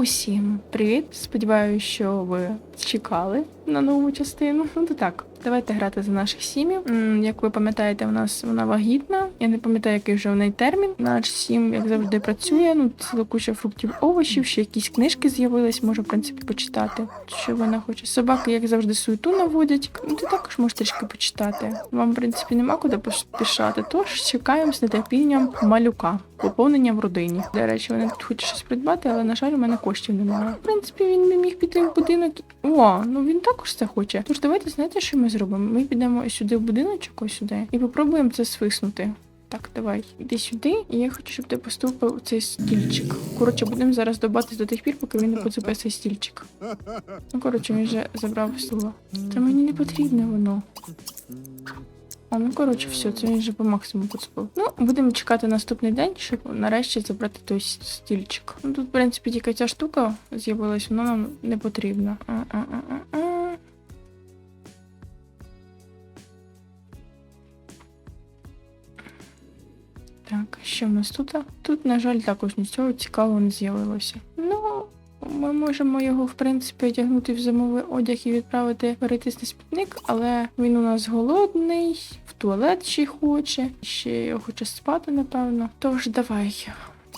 Усім привіт! Сподіваюся, що ви чекали на нову частину. Ну то так, давайте грати за наших сім'їв. Як ви пам'ятаєте, у нас вона вагітна. Я не пам'ятаю, який вже в неї термін. Наш сім, як завжди, працює. Ну, ціла куча фруктів, овочів, ще якісь книжки з'явились, можу, в принципі, почитати. Що вона хоче. Собаки, як завжди, суету наводять. Ну, ти також можеш трішки почитати. Вам, в принципі, нема куди поспішати. Тож чекаємо з нетерпінням малюка. Поповнення в родині. До речі, вони тут хочуть щось придбати, але на жаль, у мене коштів немає. В принципі, він міг піти в будинок. О, ну він також це хоче. Тож давайте знаєте, що ми зробимо? Ми підемо сюди в будиночок, ось сюди, і попробуємо це свиснути. Так, давай, іди сюди, і я хочу, щоб ти поступив цей стільчик. Коротше, будемо зараз добатись до тих пір, поки він не поцепив цей стільчик. Ну, коротше, він вже забрав стула. Та мені не потрібне воно. А ну коротше, все, це він вже по максимуму поцепив. Ну, будемо чекати наступний день, щоб нарешті забрати той стільчик. Ну тут, в принципі, тільки ця штука з'явилась, вона нам не потрібна. А-а-а-а-а. Так, що в нас тут? Тут, на жаль, також нічого цікавого не з'явилося. Ну, ми можемо його, в принципі, одягнути в зимовий одяг і відправити перейтись на смітник, але він у нас голодний, в туалет ще хоче, ще його хоче спати, напевно. Тож давай,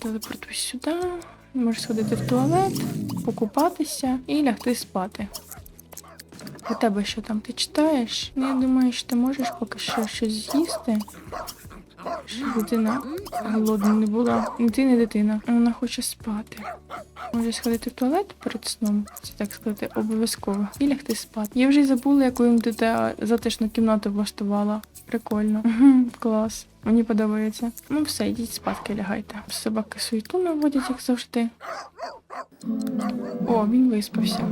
телепортуй сюди. Можеш сходити в туалет, покупатися і лягти спати. У тебе що там ти читаєш? Ну, я думаю, що ти можеш поки що щось з'їсти. Дитина голодна не була. Ти не дитина. Вона хоче спати. Може сходити в туалет перед сном, це так сказати, обов'язково. І лягти спати. Я вже й забула, яку їм дитя затишну кімнату влаштувала. Прикольно. Клас. Мені подобається. Ну все, йдіть спадки лягайте. Собаки суету наводять, як завжди. О, він виспався.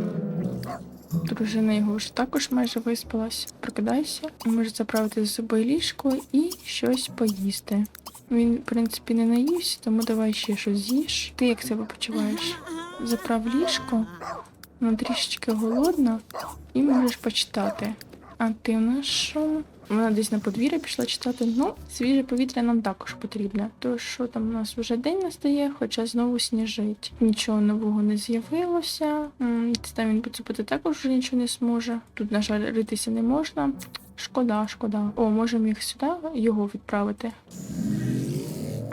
Дружина його вже також майже виспалась. Прокидайся, може заправити з собою ліжко і щось поїсти. Він, в принципі, не наївся, тому давай ще щось з'їж. Ти як себе почуваєш? Заправ ліжко, вона трішечки голодна, і можеш почитати. А ти в що? Вона десь на подвір'я пішла читати. Ну, свіже повітря нам також потрібне. То що там у нас вже день настає, хоча знову сніжить. Нічого нового не з'явилося. Там він поцупити також вже нічого не зможе. Тут, на жаль, ритися не можна. Шкода, шкода. О, можемо їх сюди його відправити.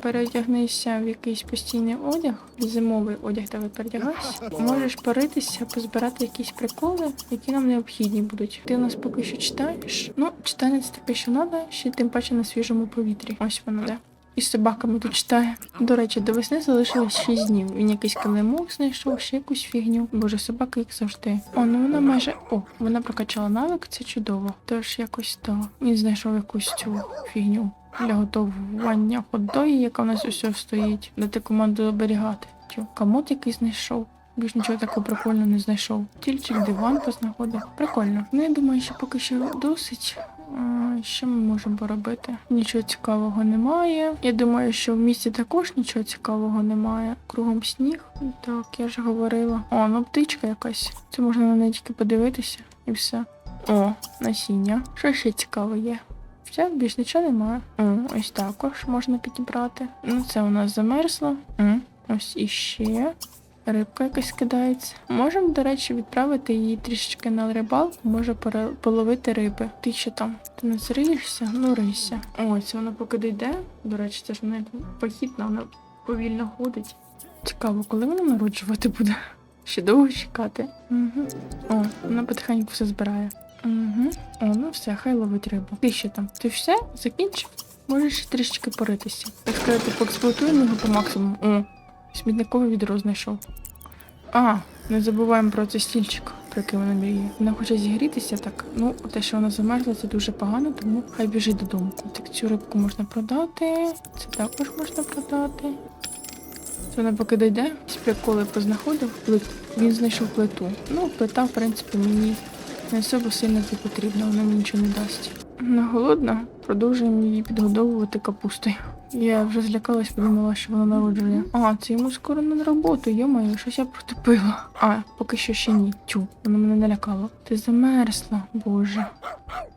Переодягнися в якийсь постійний одяг, зимовий одяг давай передягайся. Можеш поритися, позбирати якісь приколи, які нам необхідні будуть. Ти у нас поки що читаєш. Ну, читання це таке, що треба, ще тим паче на свіжому повітрі. Ось воно де. І з собаками тут читає. До речі, до весни залишилось 6 днів. Він якийсь килимок знайшов, ще якусь фігню. Боже, собака, як завжди. О, ну вона майже. О, вона прокачала навик, це чудово. Тож якось то. Він знайшов якусь цю фігню для готування ходої, яка у нас усе стоїть. Дати команду оберігати. Тю, комод який знайшов. Більш нічого такого прикольного не знайшов. Тільчик диван познаходив. Прикольно. Ну я думаю, що поки що досить. Що ми можемо поробити? Нічого цікавого немає. Я думаю, що в місті також нічого цікавого немає. Кругом сніг. Так, я ж говорила. О, ну птичка якась. Це можна на неї тільки подивитися і все. О, насіння. Що ще цікаве є? Все, більш нічого немає. О, ось також можна підібрати. Ну, це у нас замерзло. М, Ось іще. Рибка якась кидається. Можемо, до речі, відправити її трішечки на рибалку, може половити риби. Ти що там? Ти не зриєшся? Ну рийся. Ось вона поки дійде. До речі, це ж вона похідна, вона повільно ходить. Цікаво, коли вона народжувати буде? Ще довго чекати. Угу. О, вона потихеньку все збирає. Угу. О, ну все, хай ловить рибу. Ти що там? Ти все? Закінчив? Можеш трішечки поритися. Так сказати, поексплуатуємо його по максимуму. О, смітникове відро знайшов. А, не забуваємо про цей стільчик, про який вона мріє. Вона хоче зігрітися, так. Ну, те, що вона замерзла, це дуже погано, тому хай біжить додому. Так цю рибку можна продати, це також можна продати. Це вона поки дійде, з приколи познаходив плит. Він знайшов плиту. Ну, плита, в принципі, мені не особо сильно це потрібно, вона мені нічого не дасть. Вона голодна, продовжуємо її підгодовувати капустою. Я вже злякалась, подумала, що вона народжує. А, це йому скоро на роботу, йомаю, щось я протупила. А, поки що ще ні. Тю, воно мене налякало. Ти замерзла, боже.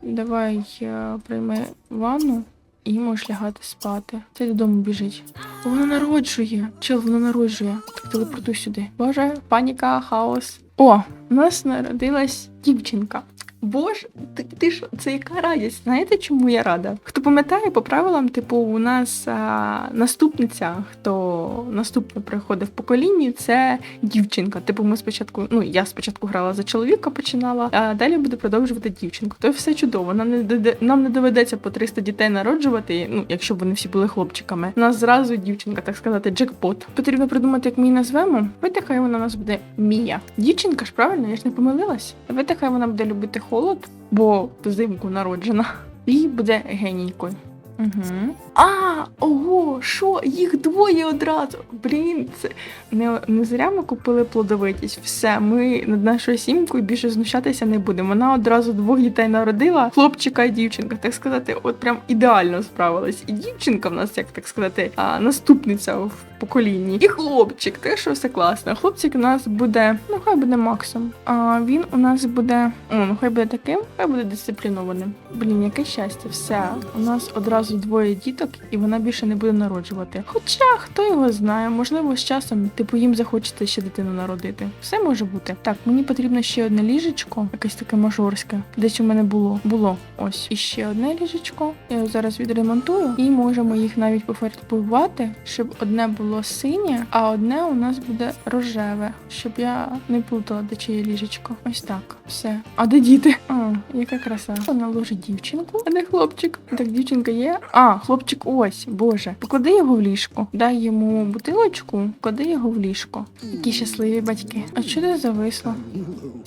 Давай я прийми ванну. І можеш лягати спати. Це додому біжить. Вона народжує. Чел, вона народжує. Так телепортуй сюди. Боже, паніка, хаос. О, у нас народилась дівчинка. Боже, ти, ти ж це яка радість? Знаєте, чому я рада? Хто пам'ятає по правилам, типу, у нас а, наступниця, хто наступно приходить в поколінні, це дівчинка. Типу, ми спочатку, ну я спочатку грала за чоловіка, починала, а далі буду продовжувати дівчинку. То все чудово. Нам не нам не доведеться по 300 дітей народжувати. Ну, якщо б вони всі були хлопчиками. У нас зразу дівчинка, так сказати, джекпот. Потрібно придумати, як ми її назвемо. Давайте хай вона у нас буде Мія. Дівчинка ж правильно, я ж не помилилась. Давайте хай вона буде любити холод, бо взимку народжена. І буде генійкою. Угу. А, ого, що? Їх двоє одразу. Блін, це не, не зря ми купили плодовитість. Все, ми над нашою сімкою більше знущатися не будемо. Вона одразу двох дітей народила, хлопчика і дівчинка. Так сказати, от прям ідеально справилась. І дівчинка в нас, як так сказати, а, наступниця в поколінні. І хлопчик, те, що все класно. Хлопчик у нас буде, ну хай буде Максом. А він у нас буде, ну хай буде таким, хай буде дисциплінованим. Блін, яке щастя, все. У нас одразу двоє діток, і вона більше не буде народжувати. Хоча хто його знає, можливо, з часом, типу, їм захочеться ще дитину народити. Все може бути. Так, мені потрібно ще одне ліжечко, якесь таке мажорське. Десь у мене було. Було ось. І ще одне ліжечко. Я його зараз відремонтую, і можемо їх навіть пофарбувати, щоб одне було синє, а одне у нас буде рожеве, щоб я не плутала, де чиє ліжечко. Ось так. Все. А де діти? О, яка краса. Вона ложить дівчинку, а де хлопчик? Так, дівчинка є. А, хлопчик, ось, боже. Поклади його в ліжко. Дай йому бутилочку, клади його в ліжко. Які щасливі батьки. А що ти зависло?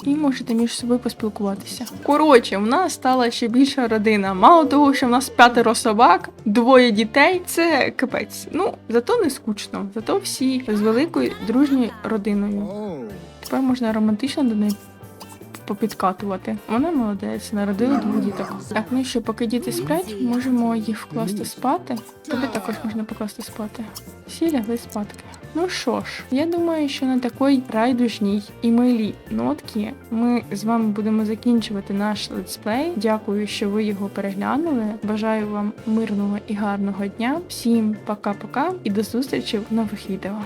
І можете між собою поспілкуватися. Коротше, в нас стала ще більша родина. Мало того, що в нас п'ятеро собак, двоє дітей. Це капець. Ну, зато не скучно. Зато всі з великою дружньою родиною. Тепер можна романтично до неї попідкатувати. Вона молодець, народила двох діток. Так, ну що, поки діти сплять, можемо їх вкласти спати. Тобі також можна покласти спати. Всі лягли спадки. Ну що ж, я думаю, що на такій райдужній і милій нотці ми з вами будемо закінчувати наш летсплей. Дякую, що ви його переглянули. Бажаю вам мирного і гарного дня. Всім пока-пока і до зустрічі в нових відео.